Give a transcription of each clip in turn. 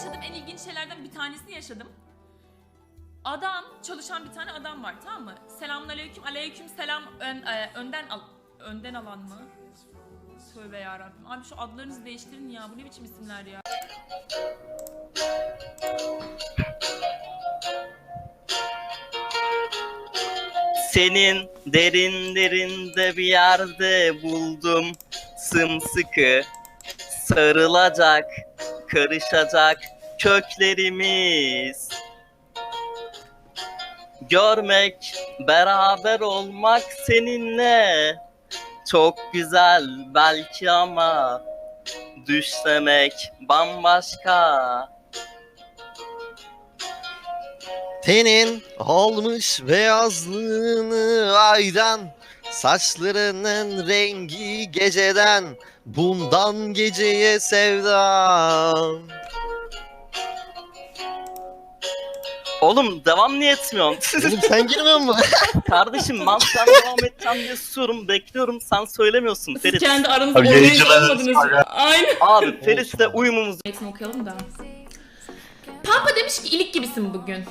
yaşadığım en ilginç şeylerden bir tanesini yaşadım. Adam, çalışan bir tane adam var tamam mı? Selamun aleyküm, aleyküm selam ön, e, önden al, önden alan mı? Tövbe yarabbim. Abi şu adlarınızı değiştirin ya. Bu ne biçim isimler ya? Senin derinlerinde bir yerde buldum sımsıkı sarılacak, karışacak köklerimiz. Görmek, beraber olmak seninle çok güzel belki ama düşlemek bambaşka. Tenin olmuş beyazlığını aydan Saçlarının rengi geceden Bundan geceye sevdam Oğlum devam niye etmiyorsun? Oğlum sen girmiyor musun? Kardeşim ben sen devam edeceğim diye susuyorum bekliyorum sen söylemiyorsun Siz Ferit. kendi aranızda Abi yayıncılar olmadınız. Aynen. Abi Ferit'le uyumumuz Metni okuyalım da. Pampa demiş ki ilik gibisin bugün.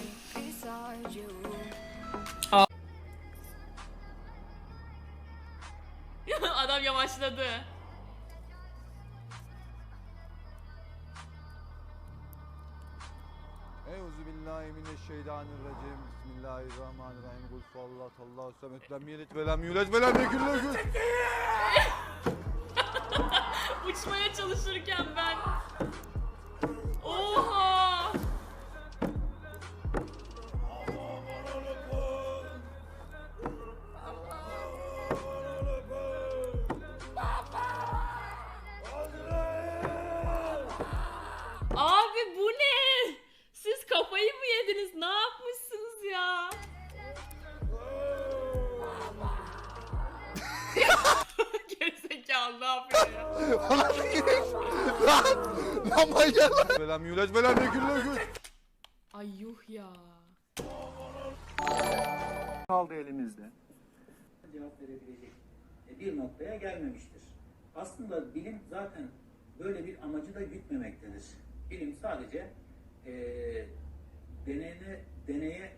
Adam yavaşladı. Euzu billahi mineşşeytanirracim. Bismillahirrahmanirrahim. Kul huvallahu Allahu samet. Lem yelid ve lem yulad ve lem yekun Lan manyak lan. Ve lem yulad ve lem yekun lehu kufuven Ay yuh ya. kaldı elimizde. cevap verebilecek bir noktaya gelmemiştir. Aslında bilim zaten böyle bir amacı da gütmemektedir. Bilim sadece eee deneyine, deneye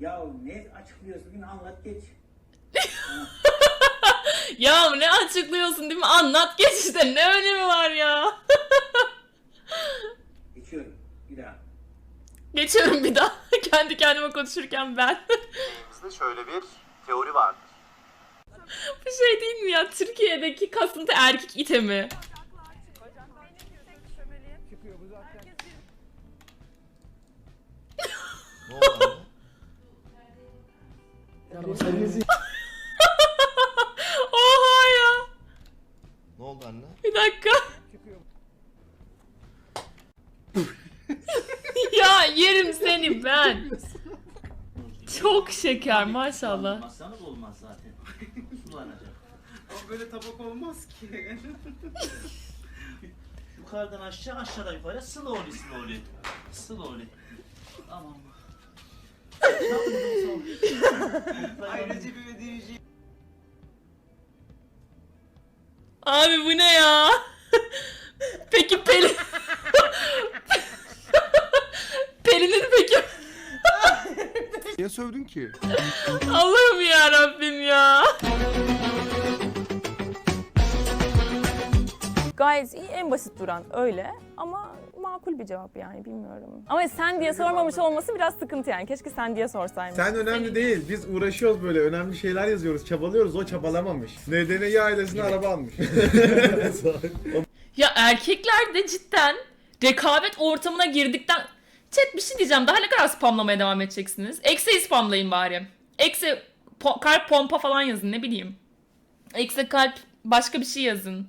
ya ne açıklıyorsun mi? Anlat geç. Ya ne açıklıyorsun değil mi? Anlat geç işte ne önemi var ya? Geçiyorum. Bir daha. Geçiyorum bir daha. Kendi kendime konuşurken ben. Bizde şöyle bir teori vardır. Bu şey değil mi ya? Türkiye'deki kasıntı erkek itemi. Ne oldu? Oha ya. ne oldu anne? Bir dakika. ya yerim seni ben. Çok şeker maşallah. Masanız olmaz zaten. Sulanacak. Ama böyle tabak olmaz ki. Yukarıdan aşağı aşağıdan yukarı slowly slowly. Slowly. Aman. Ayrıca bir ödeyici. Abi bu ne ya? peki Pelin... Pelin'in peki... Niye sövdün ki? Allah'ım ya Rabbim ya. Gayet iyi, en basit duran öyle ama makul bir cevap yani bilmiyorum. Ama sen diye sormamış olması biraz sıkıntı yani. Keşke sen diye sorsaymış. Sen önemli değil. Biz uğraşıyoruz böyle. Önemli şeyler yazıyoruz. Çabalıyoruz. O çabalamamış. NDN'yi ailesine araba almış. Ya erkekler de cidden rekabet ortamına girdikten... Chat bir şey diyeceğim. Daha ne kadar spamlamaya devam edeceksiniz? Ekse'yi spamlayın bari. Ekse po- kalp pompa falan yazın ne bileyim. Ekse kalp başka bir şey yazın.